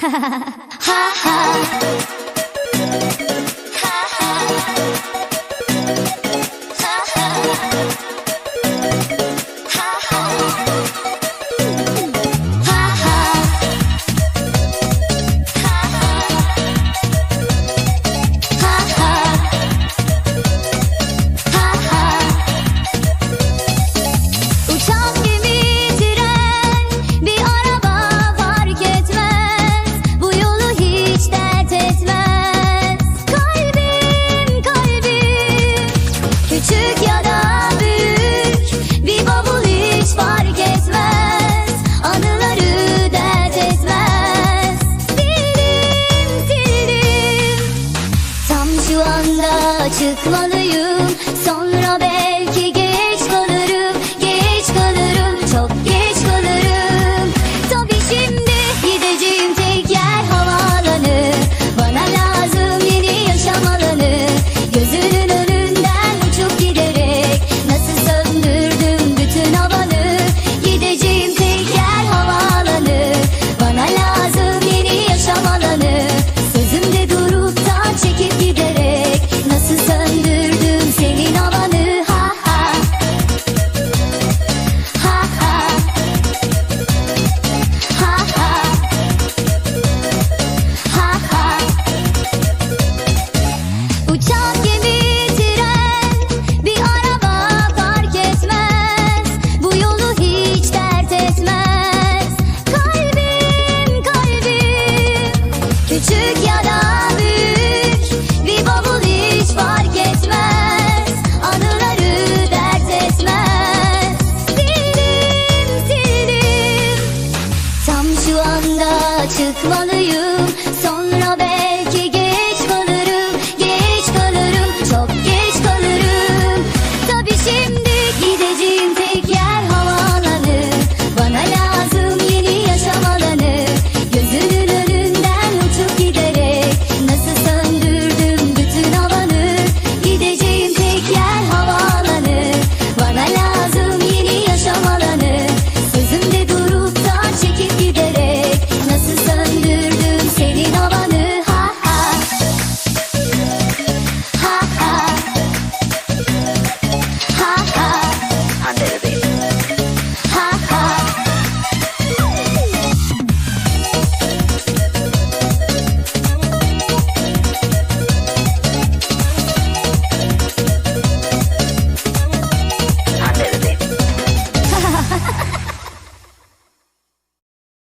哈哈哈哈哈哈。Çıkmalıyım sonra ben Küçük ya da büyük bir bavul hiç fark etmez Anıları dert etmez. Sildim sildim Tam şu anda çıkmalıyım Sonra belki